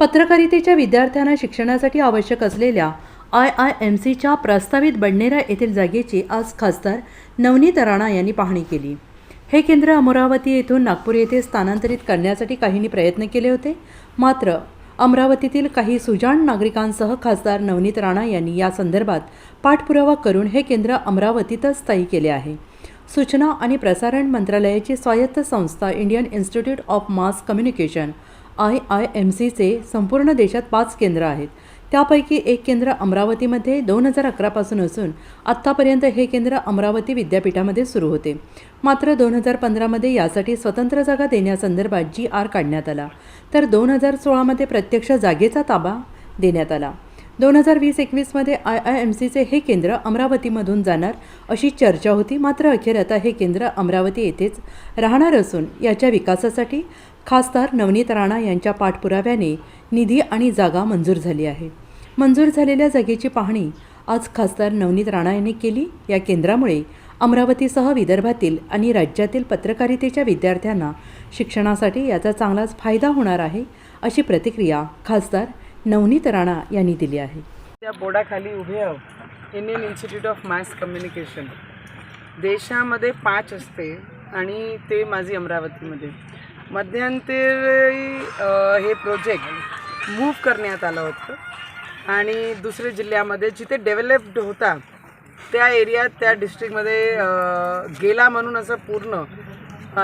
पत्रकारितेच्या विद्यार्थ्यांना शिक्षणासाठी आवश्यक असलेल्या आय आय एम सीच्या प्रस्तावित बडनेरा येथील जागेची आज खासदार नवनीत राणा यांनी पाहणी केली. हे केंद्र अमरावती येथून नागपूर येथे स्थानांतरित करण्यासाठी काहींनी प्रयत्न केले होते. मात्र अमरावतीतील काही सुजाण नागरिकांसह खासदार नवनीत राणा यांनी या संदर्भात पाठपुरावा करून हे केंद्र अमरावतीतच स्थायी केले आहे. सूचना आणि प्रसारण मंत्रालयाची स्वायत्त संस्था Indian Institute of Mass Communication I I M सीचे संपूर्ण देशात पाच केंद्र आहेत. त्यापैकी एक केंद्र अमरावतीमध्ये दोन हजार अकरापासून असून आत्तापर्यंत हे केंद्र अमरावती विद्यापीठामध्ये सुरू होते. मात्र दोन हजार पंधरामध्ये यासाठी स्वतंत्र जागा देण्यासंदर्भात जी आर काढण्यात आला. तर दोन हजार सोळामध्ये प्रत्यक्ष जागेचा ताबा देण्यात आला. दोन हजार वीस एकवीसमध्ये आय आय एम सीचे हे केंद्र अमरावतीमधून जाणार अशी चर्चा होती. मात्र अखेर आता हे केंद्र अमरावती येथेच राहणार असून याच्या विकासासाठी खासदार नवनीत राणा यांच्या पाठपुराव्याने निधी आणि जागा मंजूर झाली आहे. मंजूर झालेल्या जागेची पाहणी आज खासदार नवनीत राणा यांनी केली. या केंद्रामुळे अमरावतीसह विदर्भातील आणि राज्यातील पत्रकारितेच्या विद्यार्थ्यांना शिक्षणासाठी याचा चांगलाच फायदा होणार आहे अशी प्रतिक्रिया खासदार नवनीत राणा यांनी दिली आहे. त्या बोर्डाखाली उभे आहोत. Indian Institute of Mass Communication देशामध्ये पाच असते आणि ते माझी अमरावतीमध्ये. मध्यंतरी हे प्रोजेक्ट मूव्ह करण्यात आलं होतं. आणि दुसऱ्या जिल्ह्यामध्ये जिथे डेव्हलप्ड होता त्या एरियात त्या डिस्ट्रिक्टमध्ये गेला म्हणून असं पूर्ण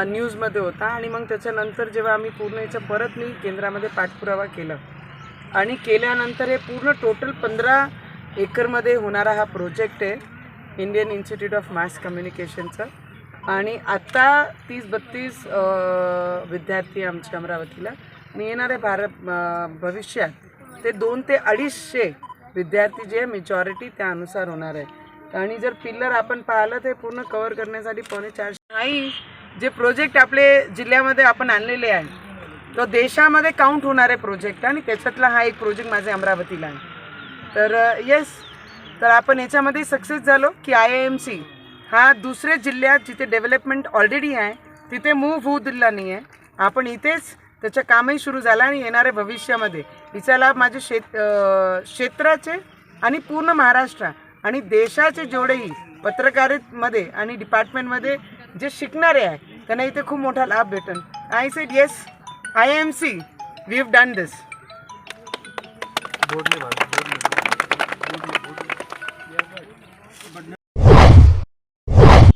न्यूजमध्ये होता. आणि मग त्याच्यानंतर जेव्हा आम्ही पूर्ण याचं परत मी केंद्रामध्ये पाठपुरावा केला आणि केल्यानंतर हे पूर्ण टोटल पंधरा एकरमध्ये होणारा हा प्रोजेक्ट आहे इंडियन इन्स्टिट्यूट ऑफ मास कम्युनिकेशनचा आणि आत्ता तीस बत्तीस विद्यार्थी आमच्या अमरावतीला. मी येणारे भारत भविष्यात ते दोन ते अडीचशे विद्यार्थी जे मेजॉरिटी त्यानुसार होणार आहे. आणि जर पिल्लर आपण पाहिलं ते पूर्ण कवर करण्यासाठी पावणे चारशे. नाही जे प्रोजेक्ट आपले जिल्ह्यामध्ये आपण आणलेले आहे तो देशामध्ये काउंट होणारे प्रोजेक्ट आणि त्याच्यातला हा एक प्रोजेक्ट माझ्या अमरावतीला आहे. तर येस तर आपण याच्यामध्ये सक्सेस झालो की आय आय एम सी हा दुसऱ्या जिल्ह्यात जिथे डेव्हलपमेंट ऑलरेडी आहे तिथे मूव्ह होऊ दिला नाही आहे आपण इथेच त्याचं कामही सुरू झालं आणि येणाऱ्या भविष्यामध्ये. हिचा लाभ माझे शेत क्षेत्राचे आणि पूर्ण महाराष्ट्र आणि देशाचे जेवढेही पत्रकारितेमध्ये आणि डिपार्टमेंटमध्ये जे शिकणारे आहे त्यांना इथे खूप मोठा लाभ भेटेल I said yes I M C we have done this